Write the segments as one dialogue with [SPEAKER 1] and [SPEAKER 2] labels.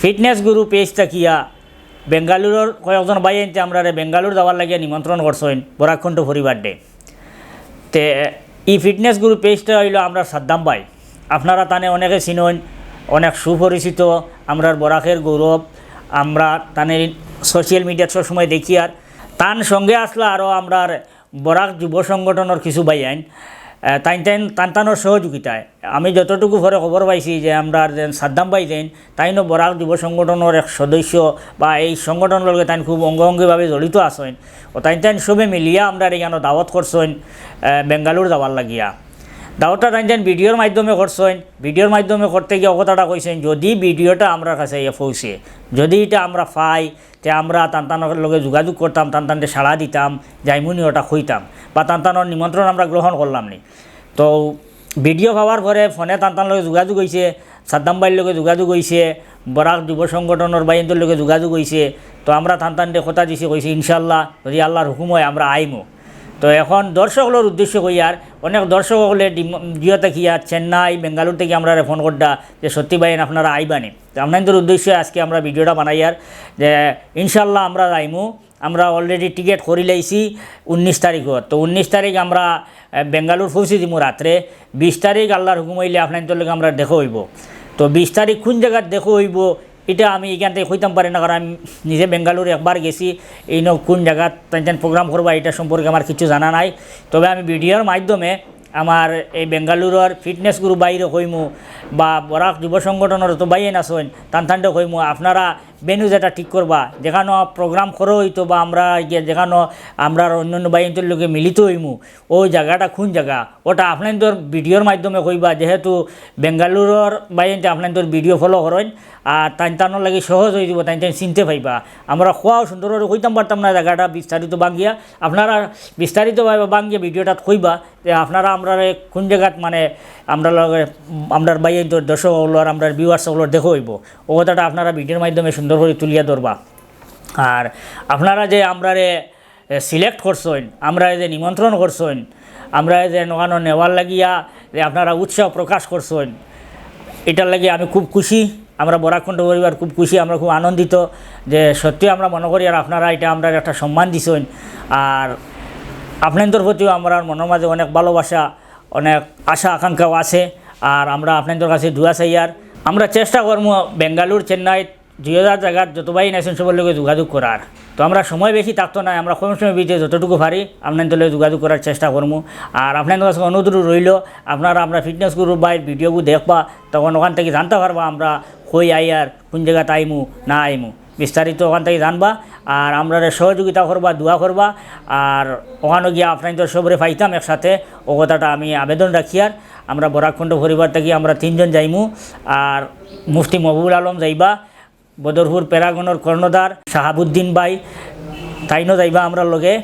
[SPEAKER 1] Fitness গুরু পেজটা কিয়া? বেঙ্গালুরুর কয়েকজন ভাই আনতে আমরা বেঙ্গালুর যাওয়ার লাগিয়ে নিমন্ত্রণ করছেন বরাকণ্ঠ পরিবার ডে। তে, ই ফিটনেস গুরু পেজটা হইল আমরা সাদ্দাম ভাই আপনারা তানে অনেকে চিনন, অনেক সুপরিচিত, আমরার বরাকের গৌরব, আমরা তানে সোশ্যাল মিডিয়াত সবসময় দেখি আর তান সঙ্গে আসলে আরও আমরার বরাক যুব সংগঠনের কিছু ভাই আইন। তাইন তাইন সহযোগিতায় আমি যতটুকু ভরে খবর পাইছি যে আমরা যেন সাদ্দাম ভাই যেন তাইনও বরাক যুব সংগঠনের এক সদস্য বা এই সংগঠনের লগে তাইন খুব অঙ্গভঙ্গিভাবে জড়িত আছেন। ও তাইন তাইন সবে মিলিয়া আমরা এখানে দাওয়াত করছেন বেঙ্গালুর যাবার লাগিয়া। তাইন তাইন ভিডিওর মাধ্যমে করছেন। ভিডিওর মাধ্যমে করতে গিয়ে কথাটা কইছেন, যদি ভিডিওটা আমরা কাছে ইয়ে পৌঁছে যদি এটা আমরা পাই, তে আমরা তান্তানের লগে যোগাযোগ করতাম তান্তানকে সাড়া দিতাম, যাইমুনি ওটা খুঁইতাম বা তান্তানোর নিমন্ত্রণ আমরা গ্রহণ করলাম নি। তো ভিডিও পাওয়ার পরে ফোনে তান্তান লগে যোগাযোগ হয়েছে সাদ্দাম বাইর লগে যোগাযোগ হয়েছে বরাক যুব সংগঠনের বাইন্দর লগে যোগাযোগ হয়েছে তো আমরা তান্তানকে কথা দিছে, কইছে ইনশাল্লাহ যদি আল্লাহর হুকুম হয়, আমরা আইমো। তো এখন দর্শকগুলোর উদ্দেশ্য কইয়ার অনেক দর্শক হলে জিও থেকে চেন্নাই বেঙ্গালুর থেকে আমরা ফোন করডা যে সত্যি ভাই আপনারা আইবানি। তো আপনাদের উদ্দেশ্যে আজকে আমরা ভিডিওটা বানাই আর যে ইনশাল্লাহ আমরা আইমু আমরা অলরেডি টিকিট করে লাইছি উনিশ তারিখত। তো উনিশ তারিখ আমরা বেঙ্গালুর পৌঁছে দিমু রাত্রে। বিশ তারিখ আল্লাহর হুকুম হইলে আপনাদের আমরা দেখো হইব। তো বিশ তারিখ কোন জায়গাত দেখো হইব এটা আমি এখান থেকে হইতাম পারি না, কারণ আমি নিজে বেঙ্গালুরু একবার গেছি। এই ন কোন জায়গা তেন প্রোগ্রাম করবা, এটা সম্পর্কে আমার কিছু জানা নাই। তবে আমি ভিডিওর মাধ্যমে আমার এই বেঙ্গালুরুর ফিটনেস গ্রুপ বাইরে কইমু বা বরাক যুব সংগঠনের তো বাইয়ে নাচইন টান টানটে কইমু, আপনারা বেনু যেটা ঠিক করবা, যেখানো প্রোগ্রাম করো হইতো বা আমরা যেখানো আমরা অন্য অন্য বাইনটোর লোকে মিলিত হইমু, ওই জায়গাটা কোন জায়গা। ওটা আপনাদের ভিডিওর মাধ্যমে কইবা, যেহেতু বেঙ্গালুরর বাইনতে আপনাদের ভিডিও ফলো করেন, আর টান টানোর লাগে সহজ হয়ে যাব তাই তাই চিনতে পাইবা। আমরা খোয়াও সুন্দরভাবে কইতাম পারতাম না জায়গাটা বিস্তারিত বাঙ্গিয়া। আপনারা বিস্তারিতভাবে বাঙ্গিয়া ভিডিওটাত কইবা, যে আপনারা আমরা কোন জায়গাত মানে আমরা আমরা বাইরে দর্শক হলোর আমরা ভিউয়ার্স হলোর দেখো হইব। ও কথাটা আপনারা ভিডিওর মাধ্যমে সুন্দর করে তুলিয়া ধরবা। আর আপনারা যে আমরারে সিলেক্ট করছেন, আমরা যে নিমন্ত্রণ করছেন, আমরা যে নগানো নেওয়ার লাগিয়া যে আপনারা উৎসাহ প্রকাশ করছেন, এটার লাগে আমি খুব খুশি। আমরা বরাকণ্ঠ পরিবার খুব খুশি, আমরা খুব আনন্দিত যে সত্যি আমরা মনে করি আর আপনারা এটা আমরা একটা সম্মান দিছেন। আর আপনাদের প্রতিও আমরা মনের মাঝে অনেক ভালোবাসা, অনেক আশা, আকাঙ্ক্ষাও আছে। আর আমরা আপনাদের কাছে দুয়া চাইয়ার আমরা চেষ্টা করব বেঙ্গালুর, চেন্নাই, দুই হাজার জায়গার যতবাই নাইছেন সবার লোকে যোগাযোগ করার। তো আমরা সময় বেশি থাকতো না, আমরা কম সময় বিতে যতটুকু পারি আপনাদের লগে যোগাযোগ করার চেষ্টা করব আর আপনাদের কাছে অনুরোধ রইল, আপনারা আমরা ফিটনেস গ্রুপ বা ভিডিওগুলো দেখবা, তখন ওখান থেকে জানতে পারবা আমরা কই আই আর, কোন জায়গাতে আইমু, না আইমু। বিস্তারিত ওখান থেকে জানবা, আর আমরা সহযোগিতা করবা, দোয়া করবা, আর ওখানে গিয়ে আপনাদের সবরে পাইতাম একসাথে, ও কথাটা আমি আবেদন রাখি আর। আমরা বরাকণ্ড পরিবার থেকে আমরা তিনজন যাইমু, আর মুফতি মহবুল আলম যাইবা, বদরপুর প্যারাগনের কর্ণধার শাহাবুদ্দিন বাই তাইনও যাইবা আমরা লগে।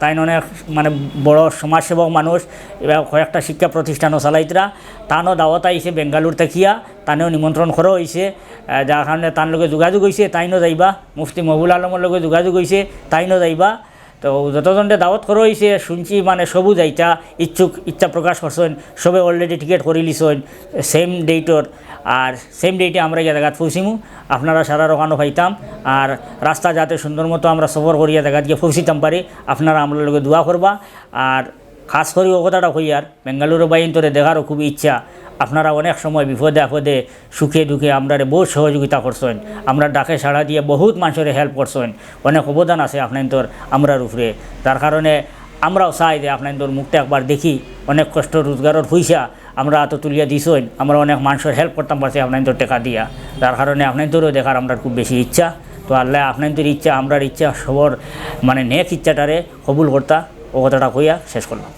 [SPEAKER 1] তাইন অনেক মানে বড় সমাজসেবক মানুষ, এবার কয়েকটা শিক্ষা প্রতিষ্ঠানও চালাইতরা তানও দাওয়াত আইছে বেঙ্গালুর থাকিয়া তানেও নিমন্ত্রণ করা হয়েছে যার কারণে তার লগে যোগাযোগ হয়েছে তাইনও যাইবা। মুফতি মহুল আলমের লগে যোগাযোগ হয়েছে তাইনও যাইবা। তো যতজনকে দাওয়াত করা হয়েছে শুনছি মানে সবু যাইতা, ইচ্ছুক, ইচ্ছা প্রকাশ করছেন, সবে অলরেডি টিকিট করে লিছেন সেম ডেটর আর সেম ডেটে আমরা গিয়ে জায়গাত পৌঁছিমু আপনারা সারা ওখানে পাইতাম। আর রাস্তা যাতে সুন্দর মতো আমরা সফর করিয়া জায়গাত গিয়ে পৌঁছিতাম পারি, আপনারা আমরা লগে দোয়া করবা। আর খাস করে ও কথাটা কই আর, বেঙ্গালুরু বাইন্তরে দেখারও খুব ইচ্ছা। আপনারা অনেক সময় বিপদে আপদে সুখে দুঃখে আমরা বহুত সহযোগিতা করছেন আমরা ডাকে সাড়া দিয়ে বহুত মানুষের হেল্প করছেন অনেক অবদান আছে আপনাদের আমরার উপরে। তার কারণে আমরাও চাই যে আপনাদের মুখটা একবার দেখি। অনেক কষ্ট রোজগারের পয়সা আমরা এত তুলিয়া দিছই, আমরা অনেক মানুষের হেল্প করতাম পারছি আপনাদের টাকা দিয়া। তার কারণে আপনার আপনাদেরও দেখার আমরা খুব বেশি ইচ্ছা। তো আল্লাহ আপনাদের ইচ্ছা, আমরার ইচ্ছা, সবর মানে নেক ইচ্ছাটারে কবুল করতা। ও কথাটা কইয়া শেষ করলাম।